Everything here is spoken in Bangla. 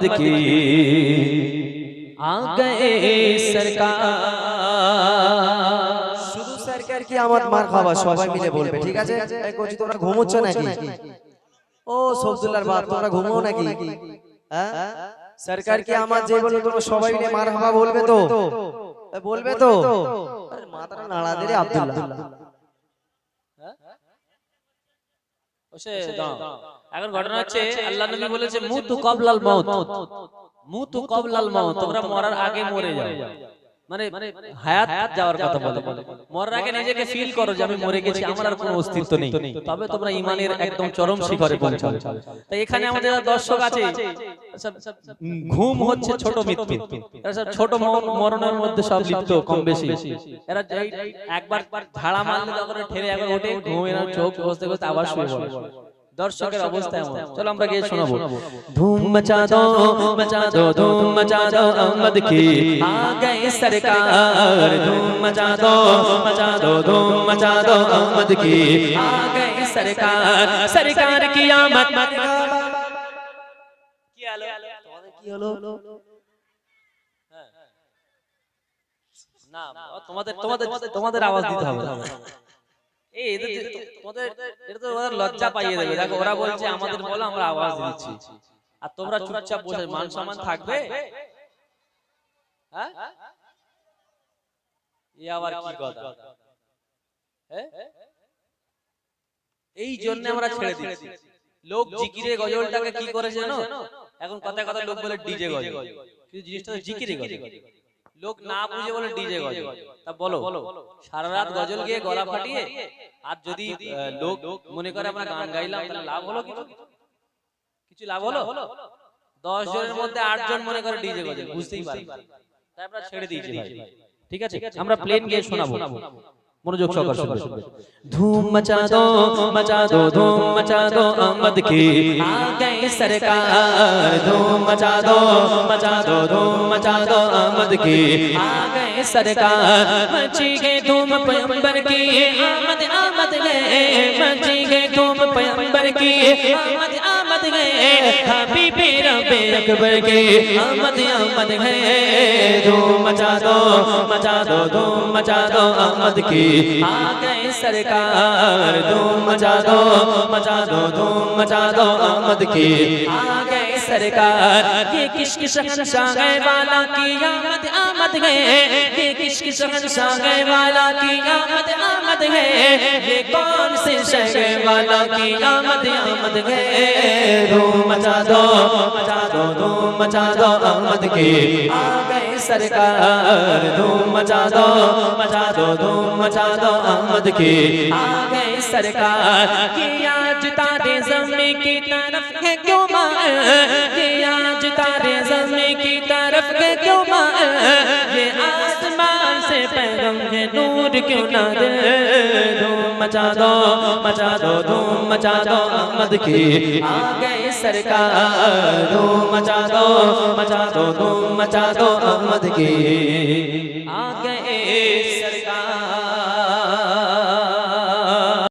की आ गए सरकार শুধু সরকার কি আমার মার খাওয়া সবাই মিলে বলবে ঠিক আছে এই কচি তোমরা ঘুমোচ্ছ নাকি ও সবদুল্লার বাপ তোমরা ঘুমো নাকি হ্যাঁ সরকার কি আমার যে বলে তোমরা সবাই মিলে মার খাওয়া বলবে তো এ, বলবে তো আরে মাথাটা নাড়া দে রে আব্দুল্লাহ এখন ঘটনা হচ্ছে আল্লাহ নবী বলেছে মুতু কবলাল মউত। মুতু কবলাল মউত। তোমরা মরার আগে মরে যাও। মানে হায়াত যাওয়ার কথা বলে। মরার আগে নিজেকে ফিল করো যে আমি মরে গেছি আমার আর কোনো অস্তিত্ব নেই। তবে তোমরা ইমানের একদম চরম শিখরে পৌঁছাবে তাই এখানে আমাদের দর্শক আছে ঘুম হচ্ছে ছোট মৃত্যু। এরা সব ছোট মরণের মধ্যে সব লিপ্ত কম বেশি। এরা একবার ঝাড়া মারলে তখন ঠেলে একবার ওঠে ঘুমে না চোখ বসতে বসতে আবার শুয়ে পড়ে। দর্শকের অবস্থা এমন। চলো আমরা গিয়ে শোনাবো। ধুম মচা দো মচা দো ধুম মচা দো আহমদ কি? আ গয়ে সরকার ধুম মচা দো মচা দো ধুম মচা দো আহমদ কি? আ গয়ে সরকার সরকার কি আমত কি হলো না তোমাদের তোমাদের তোমাদের আওয়াজ দিতে হবে। এই তোমাদের এটা তো লজ্জা পাইয়ে দেবে। দেখো ওরা বলছে আমাদের বলো আমরা আওয়াজ দিচ্ছি। আর তোমরা চুপচাপ বসে মান সম্মান থাকবে? হ্যাঁ? এ আবার কি কথা? হ্যাঁ? এই জন্য আমরা ছেড়ে দিচ্ছি। লোক জিকিরে গজলটাকে কি করেছে জানো? এখন কথা কথা লোক বলে ডিজে গজল কিন্তু জিনিসটা তো জিকিরে গজল লোক না বুঝে বলে ডিজে গজল তা বলো সারা রাত গজল গিয়ে গলা ফাটিয়ে আর যদি লোক মনে করে আমরা গান গাইলাম তাহলে লাভ হলো কিছু? কিছু? লাভ হলো? দশ জনের মধ্যে আট জন মনে করে ডিজে গজল বুঝতেই পারি তাই আমরা ছেড়ে দিয়েছি ঠিক আছে? আমরা প্লেন গিয়ে শোনাবো। मनोजोग सौ कर सौ धूम मचा दो मचा दो धूम मचा दो अहमद की। आ गई सरकार धूम मचा दो मचा दो धूम मचा दो अहमद की। आ गई सरकार मची गई धूम पयंबर की। आमद आमद ले मची गई धूम पयंबर की। आमद आमद ले हबीबी रब्बे अकबर की आमद आमद गए धूम मचा दो मचा दो, धूम मचा दो अहमद की। आ गए सरकार, धूम मचा दो मचा दो, धूम मचा दो अहमद की। आ गए सरकार, ये किसकी शहनशाह वाला की आमद आमद है। ये किसकी शहनशाह वाला की आमद आमद है। ये कौन से शहर वाला की आमद आमद है? दो मचा दो धूम मचा दो अहमद की। आ गए सरकार, धूम मचा दो मचा दो, धूम मचा दो अहमद की। आ गए सरकार कि आज तारे जमी की तरफ़ है क्यों मार? कि आज तारे जमी की तरफ़ है क्यों मार? ये आसमान से पैगम है नूर क्यों ना दे धूम मचा दो मचा दो, धूम मचा दो अहमद की। आ गए सरकार धूम मचा दो मचा दो धूम मचा दो अहमद की। आ गए सरकार